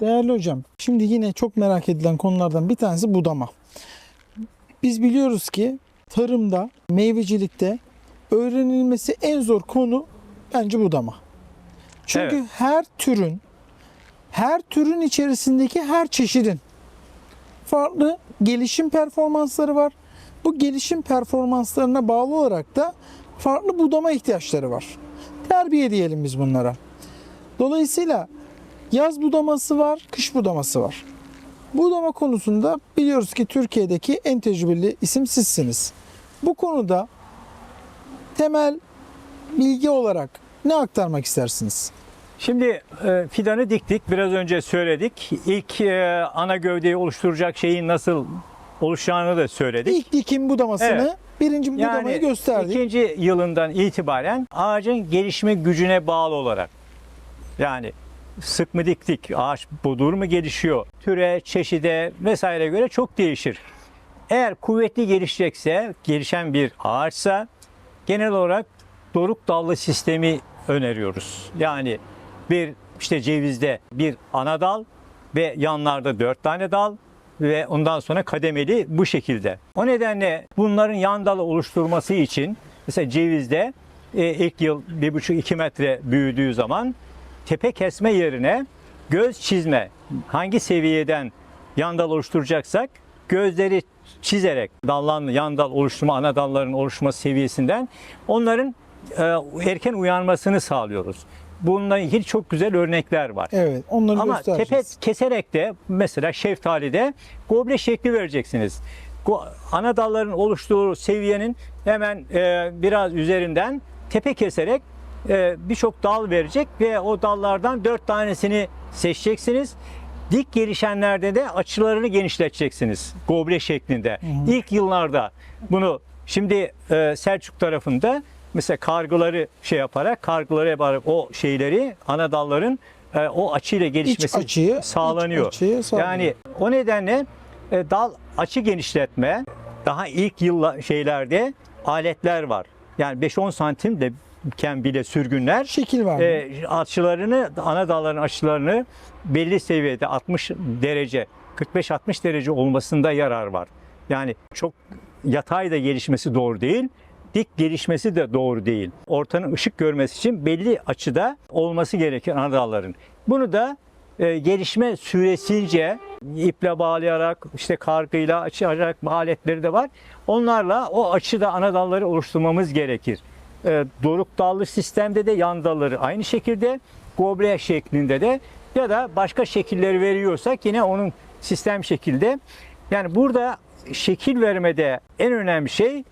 Değerli hocam, şimdi yine çok merak edilen konulardan bir tanesi budama. Biz biliyoruz ki tarımda, meyvecilikte öğrenilmesi en zor konu bence budama. Çünkü Evet. her türün, her türün içerisindeki her çeşidin farklı gelişim performansları var. Bu gelişim performanslarına bağlı olarak da farklı budama ihtiyaçları var. Terbiye diyelim biz bunlara. Dolayısıyla yaz budaması var, kış budaması var. Budama konusunda biliyoruz ki Türkiye'deki en tecrübeli isim sizsiniz. Bu konuda temel bilgi olarak ne aktarmak istersiniz? Şimdi e, fidanı diktik. Biraz önce söyledik. İlk e, ana gövdeyi oluşturacak şeyin nasıl oluşacağını da söyledik. İlk dikim budamasını, Evet. birinci budamayı gösterdik. ikinci yılından itibaren ağacın gelişme gücüne bağlı olarak yani sık mı diktik, ağaç budur mu gelişiyor, türe, çeşide vesaire göre çok değişir. Eğer kuvvetli gelişecekse, gelişen bir ağaçsa genel olarak doruk dallı sistemi öneriyoruz. Yani bir işte cevizde bir ana dal ve yanlarda dört tane dal ve ondan sonra kademeli bu şekilde. O nedenle bunların yan dalı oluşturması için mesela cevizde e, ilk yıl 1,5-2 metre büyüdüğü zaman tepe kesme yerine göz çizme hangi seviyeden yan dal oluşturacaksak gözleri çizerek dallan yan dal oluşturma ana dalların oluşma seviyesinden onların e, erken uyanmasını sağlıyoruz. Bunların ilgili çok güzel örnekler var. Evet, onları Ama tepe keserek de mesela şeftalide goble şekli vereceksiniz. Go- Ana dalların oluştuğu seviyenin hemen e, biraz üzerinden tepe keserek birçok dal verecek ve o dallardan dört tanesini seçeceksiniz. Dik gelişenlerde de açılarını genişleteceksiniz goble şeklinde. İlk yıllarda bunu şimdi e, Selçuk tarafında mesela kargıları şey yaparak kargıları yaparak o şeyleri ana dalların e, o açıyla gelişmesi açıyı- sağlanıyor. iç açıyı sağlanıyor. Yani o nedenle e, dal açı genişletme daha ilk yıl şeylerde aletler var. Yani 5-10 santim de iken bile sürgünler Şekil var. e, açılarını ana dalların açılarını belli seviyede 60 derece 45-60 derece olmasında yarar var. Yani çok yatay da gelişmesi doğru değil. Dik gelişmesi de doğru değil. Ortanın ışık görmesi için belli açıda olması gerekir ana dalların. Bunu da e, gelişme süresince iple bağlayarak işte kargıyla açarak aletleri de var. Onlarla o açıda ana dalları oluşturmamız gerekir. E, doruk dallı sistemde de yan dalları aynı şekilde goble şeklinde de ya da başka şekilleri veriyorsak yine onun sistem şekilde. Yani burada şekil vermede en önemli şey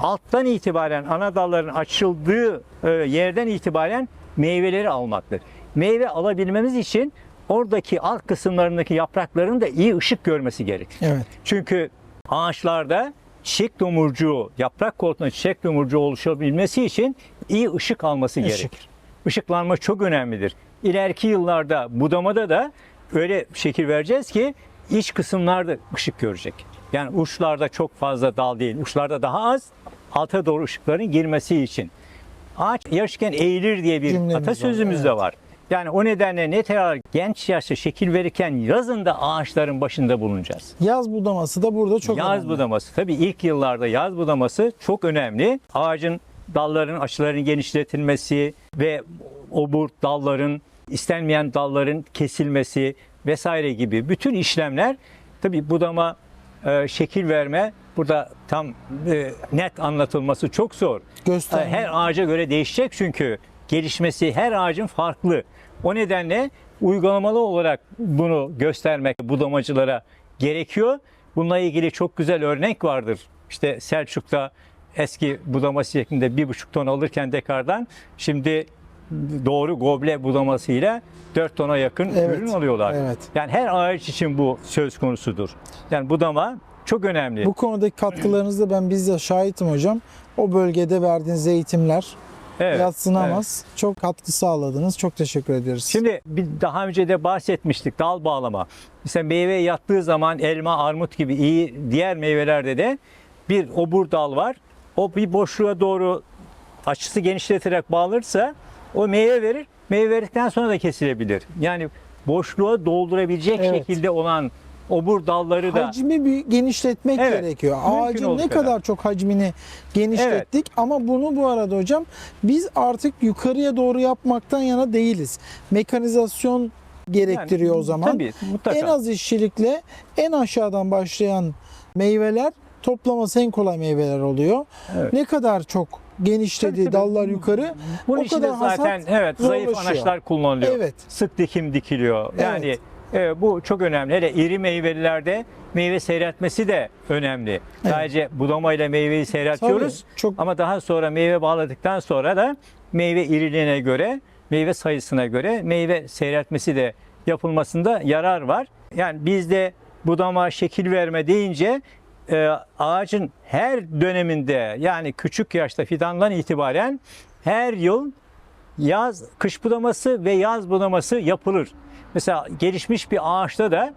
alttan itibaren ana dalların açıldığı e, yerden itibaren meyveleri almaktır. Meyve alabilmemiz için oradaki alt kısımlarındaki yaprakların da iyi ışık görmesi gerekir. Evet. Çünkü ağaçlarda çiçek tomurcuğu, yaprak koltuğunda çiçek tomurcuğu oluşabilmesi için iyi ışık alması Işık. gerekir. Işıklanma çok önemlidir. İleriki yıllarda budamada da öyle şekil vereceğiz ki iç kısımlarda ışık görecek. Yani uçlarda çok fazla dal değil, uçlarda daha az alta doğru ışıkların girmesi için. Ağaç yaşken eğilir diye bir Cümlemiz var, atasözümüz de evet. var. Yani o nedenle ne kadar genç yaşta şekil verirken yazın da ağaçların başında bulunacağız. Yaz budaması da burada çok yaz önemli. budaması. Tabii ilk yıllarda yaz budaması çok önemli. Ağacın dalların açılarının genişletilmesi ve obur dalların istenmeyen dalların kesilmesi vesaire gibi bütün işlemler tabii budama e, şekil verme burada tam e, net anlatılması çok zor. Gösterme. Her ağaca göre değişecek çünkü gelişmesi her ağacın farklı. O nedenle uygulamalı olarak bunu göstermek budamacılara gerekiyor. Bununla ilgili çok güzel örnek vardır. İşte Selçuk'ta eski budama şeklinde bir buçuk ton alırken dekardan şimdi doğru goble budamasıyla 4 tona yakın Evet, ürün alıyorlar. evet. Yani her ağaç için bu söz konusudur. Yani budama çok önemli. Bu konudaki katkılarınızda ben bizzat şahitim hocam. O bölgede verdiğiniz eğitimler Evet, yatsınamaz. Çok katkı sağladınız. Çok teşekkür ederiz. Şimdi bir daha önce de bahsetmiştik dal bağlama. Mesela meyve yattığı zaman elma, armut gibi iyi diğer meyvelerde de bir obur dal var. O bir boşluğa doğru açısı genişleterek bağlanırsa o meyve verir. Meyve verdikten sonra da kesilebilir. Yani boşluğa doldurabilecek Evet. şekilde olan obur dalları da Hacmi bir genişletmek Evet, gerekiyor. mümkün Ağacın olduğu ne kadar. kadar çok hacmini genişlettik ama bunu bu arada hocam biz artık yukarıya doğru yapmaktan yana değiliz. Mekanizasyon gerektiriyor o zaman. Tabii mutlaka. En az işçilikle en aşağıdan başlayan meyveler toplaması en kolay meyveler oluyor. Evet. Ne kadar çok genişledi Tabii, tabii. dallar yukarı Bunun o için de kadar hasat zaten evet zayıf zorlaşıyor. anaçlar kullanılıyor. Evet. Sık dikim dikiliyor. Yani e, bu çok önemli. Hele iri meyvelilerde meyve seyretmesi de önemli. Sadece budamayla meyveyi seyretiyoruz. Tabii, çok Ama daha sonra meyve bağladıktan sonra da meyve iriliğine göre, meyve sayısına göre meyve seyretmesi de yapılmasında yarar var. Yani bizde budama şekil verme deyince e, ağacın her döneminde yani küçük yaşta fidandan itibaren her yıl yaz kış budaması ve yaz budaması yapılır. Mesela gelişmiş bir ağaçta da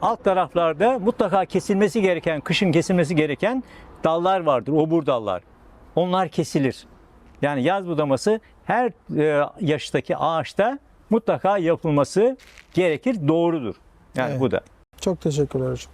alt taraflarda mutlaka kesilmesi gereken, kışın kesilmesi gereken dallar vardır, obur dallar. Onlar kesilir. Yani yaz budaması her e, yaştaki ağaçta mutlaka yapılması gerekir, doğrudur. Yani Evet. bu da. çok teşekkürler hocam.